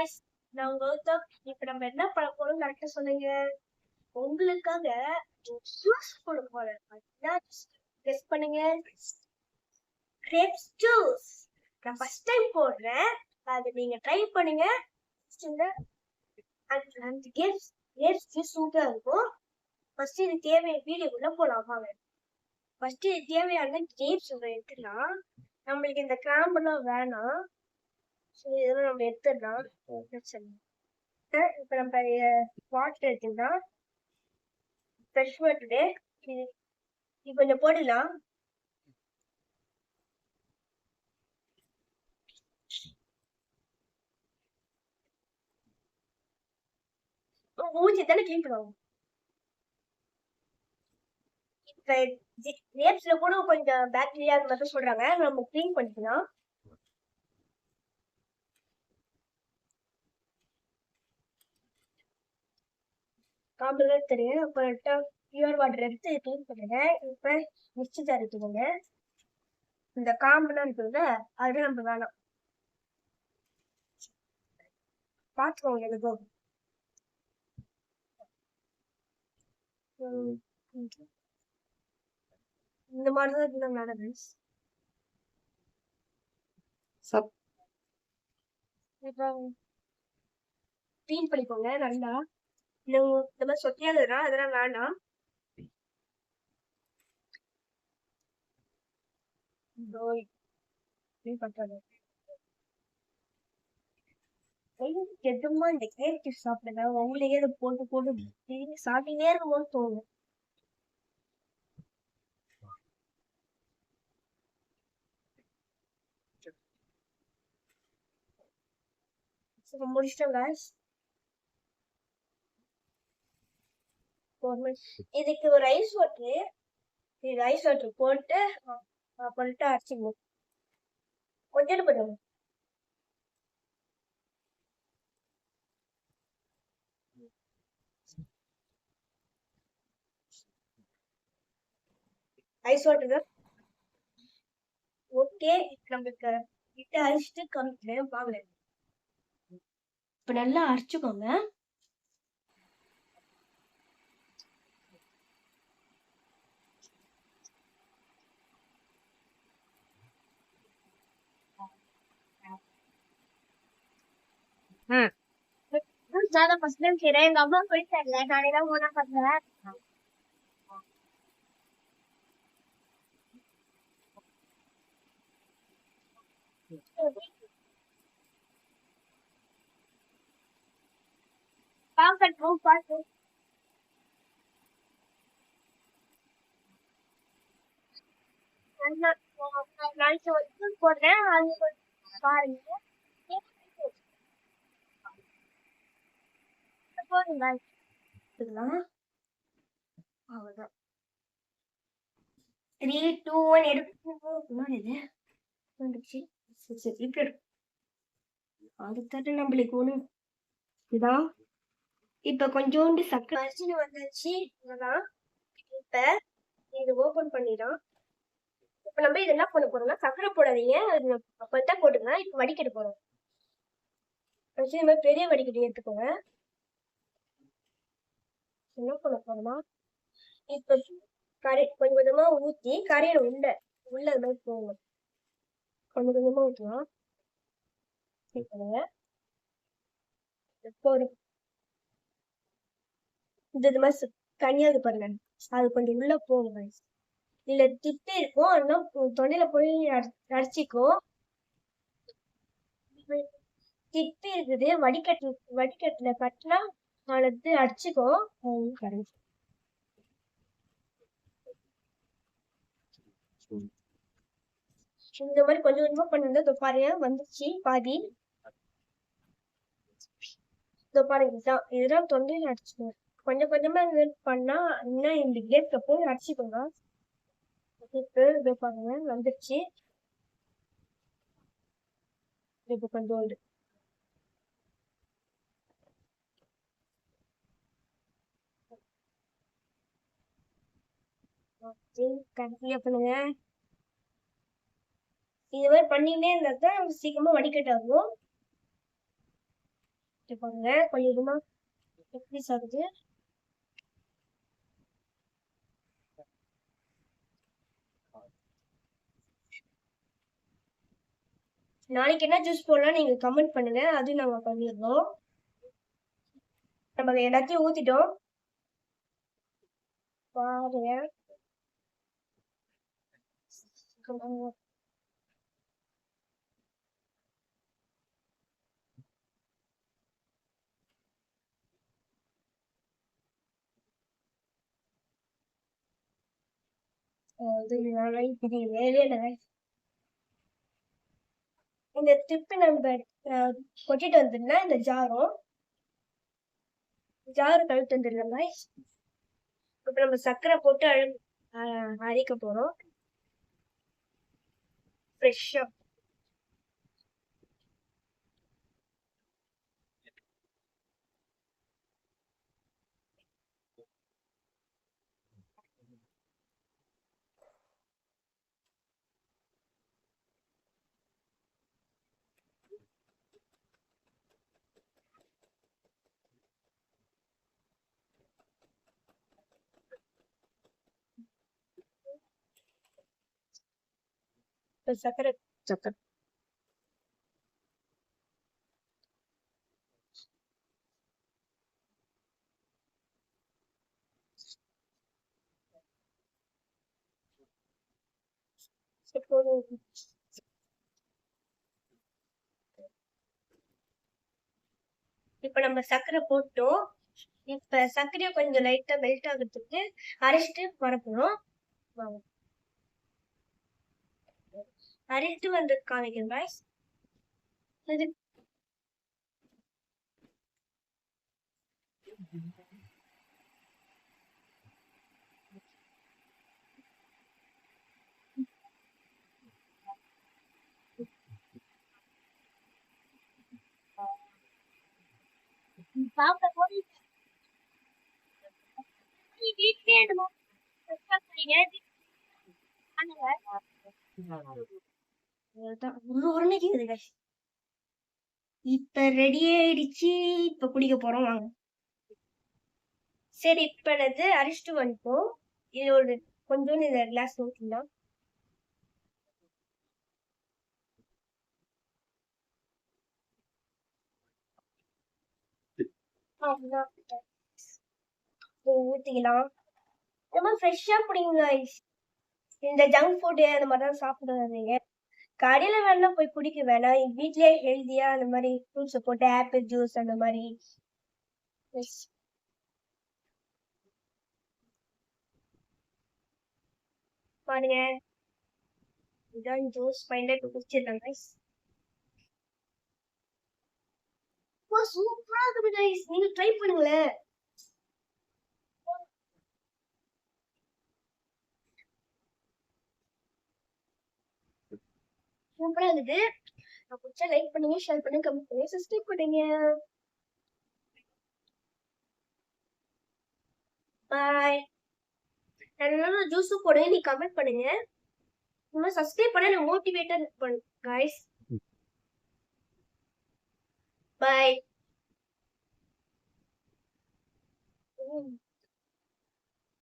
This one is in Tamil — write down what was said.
guys, நான் கௌதம் இப்ப நம்ம என்ன பண்ண போறோம் கரெக்டா சொன்னீங்க உங்களுக்காக ஜூஸ் போட போறேன். கெஸ் பண்ணுங்க. கிரேப்ஸ் ஜூஸ் நான் ஃபர்ஸ்ட் டைம் போடுறேன். அது நீங்க ட்ரை பண்ணுங்க. இந்த அந்த- கேப்ஸ் கேப்ஸ் ஜூஸ் சூப்பரா இருக்கும். ஃபர்ஸ்ட் இது தேவையான வீடியோக்குள்ள போலாம். வாங்க. ஃபர்ஸ்ட் இது தேவையான கிரேப்ஸ் எடுத்துக்கலாம் நம்மளுக்கு இந்த கிராம்பெல்லாம் வேணாம். ஸோ இதெல்லாம் நம்ம எடுத்துடலாம். இப்போ நம்ம வாட்டர் எடுத்துக்கலாம் ஃப்ரெஷ் வாட்டரு இது இது கொஞ்சம் போடலாம் ஊற்றி தானே க்ளீன் இப்போ கிரேப்ஸ்ல கூட கொஞ்சம் பாக்டீரியா அது மட்டும் சொல்றாங்க. நம்ம க்ளீன் பண்ணிக்கலாம். காம்புலாம் தெரியும். அப்புறம் பியூர் வாட்டர் எடுத்து க்ளீன் பண்ணுங்க. இப்போ ஜார் எடுத்துக்கோங்க. இந்த காம்புலாம் இருக்குல்ல அது நம்ம வேணாம். பார்த்துக்கோங்க ம். இந்த மாதிரி தான் இருந்தால் நடக்குது சப். இப்போ க்ளீன் பண்ணிக்கோங்க நல்லா. இந்த இந்த மாதிரி சொத்தியாதுனா அதெல்லாம் வேண்டாம் இதோ இப்படி பண்றாங்க. எதுமா இந்த கேக் சாப்பிடுங்க? உங்களையே இதை போட்டு போட்டு டெய்லி சாப்பிட்டே இருக்கும்போது தோணும் ரொம்ப இஷ்டம் guys. ஒரு இதுக்கு ஒரு ஐஸ் வாட்டர் இது ஐஸ் வாட்டர் போட்டு அஹ் பண்ணிட்டு அரைச்சிக்கணும். கொஞ்சம் பண்ணுங்க ஐஸ் வாட்டர் ஓகே நம்மளுக்கு கிட்ட அரைச்சிட்டு கம்மி பாக்கல இப்ப நல்லா அரைச்சுக்கோங்க. ज्यादा फसलें फिरे எங்க அம்மா போய் தெரியல நானே தான் ஓனா பண்ணேன் பாக்கட் ரூம் பாத்து நாளைக்கு வந்து போடுறேன் அது கொஞ்சம் பாருங்க போதுங்க இதெல்லாம் அவ்வளோதான் த்ரீ டூ ஒன் எடுத்து என்னது இது? அடுத்தது நம்மளுக்கு ஒன்று இதான் இப்போ கொஞ்சோண்டு சக்கரை. அரிசி வந்துச்சு இதான் இப்போ இது ஓப்பன் பண்ணிடலாம். இப்போ நம்ம இது என்ன பண்ண போறோம்னா சக்கரை போடாதீங்க. அது அப்போ தான் போட்டுங்க இப்போ வடிகட்டு போகிறோம் ஃபர்ஸ்ட் இந்த மாதிரி பெரிய வடிகட்டி எடுத்துக்கோங்க. என்ன பண்ண போறோம்னா இப்போ கரை கொஞ்சம் கொஞ்சமா ஊத்தி கரையில உள்ள உள்ள அது மாதிரி போகணும் கொஞ்சம் கொஞ்சமா ஊற்றலாம் இப்போ ஒரு இந்த இது மாதிரி தனியாக இது பாருங்க. அது கொஞ்சம் உள்ள போகும் இல்ல திட்டு இருக்கும் இன்னும் தொண்டையில போய் அட- திட்டு இருக்குது வடிகட்டு வடிகட்டுல கட்டினா அது கரைஞ்சி இந்த மாதிரி கொஞ்சம் கொஞ்சமா பண்ணுங்க. இதோ பாருங்க வந்துச்சு பாதி. இதோ பாருங்க இதுதான் இதுதான் தொண்டையில அடிச்சுக்கோங்க கொஞ்சம் கொஞ்சமா இது பண்ணா இன்னும் இந்த கேட்க போய் அடிச்சுக்கோங்க. இதோ பாருங்க வந்துருச்சு. இப்போ கொஞ்சோண்டு கண்டினியூ பண்ணுங்க. இது மாதிரி பண்ணிட்டே இருந்தா தான் சீக்கிரமா வடிகட் ஆகும். பாருங்க கொஞ்சம் கொஞ்சமா எப்படி சாகுது? நாளைக்கு என்ன ஜூஸ் போடலாம் நீங்க கமெண்ட் பண்ணுங்க அது நம்ம பண்ணிடுறோம். நம்ம எல்லாத்தையும் ஊத்திட்டோம். பாருங்க. இது இந்த டிப்பு நம்ம கொட்டிட்டு வந்துடல இந்த ஜாரும் ஜாரு கழுத்து வந்துடலாம் guys. நம்ம சர்க்கரை போட்டு அழு அஹ், அரைக்க போறோம் ഫ്രഷ് இப்ப சர்க்கரை சக்கரை இப்ப நம்ம சர்க்கரை போட்டோம் இப்ப சர்க்கரையை கொஞ்சம் லைட்டா மெல்ட் ஆகுறதுக்கு அரைச்சிட்டு வரப்போறோம் வாங்க அரைச்சிட்டு வந்து காமிக்கிறேன் guys. இது சாப்பிட போது வீட்லயே என்னமோ உடனே கேக்குது இப்ப ரெடி ஆயிடுச்சு. இப்ப குடிக்க போறோம் வாங்க. சரி இப்ப எனது அரிசிட்டு வந்துட்டோம் இது ஒரு கொஞ்சோண்டு இந்த கிளாஸ் ஊத்திடலாம் அவ்வளவுதான். இது ஊத்திக்கலாம். ரொம்ப பிடிங்க இந்த ஜங்க் ஃபுட்டு அந்த மாதிரி தான் சாப்பிடாதீங்க கடையில வேணா போய் குடிக்க வேணாம். வீட்லயே ஹெல்தியா அந்த மாதிரி ஃப்ரூட்ஸ் போட்டு ஆப்பிள் ஜூஸ் அந்த மாதிரி. பாருங்க. இதான் ஜூஸ் ஃபைனல் குடிச்சிடலாம் guys. சூப்பரா இருக்கு guys. நீங்க ட்ரை பண்ணுங்களேன். சூப்பரா இருக்குது நான் பிடிச்சா லைக் பண்ணுங்க ஷேர் பண்ணுங்க கமெண்ட் பண்ணுங்க சப்ஸ்கிரைப் பண்ணுங்க. பாய் நல்ல ஜூஸ் போடுங்க நீ கமெண்ட் பண்ணுங்க. இன்னும் சப்ஸ்கிரைப் பண்ண எனக்கு மோட்டிவேட்டர் பண்ணு guys. பாய்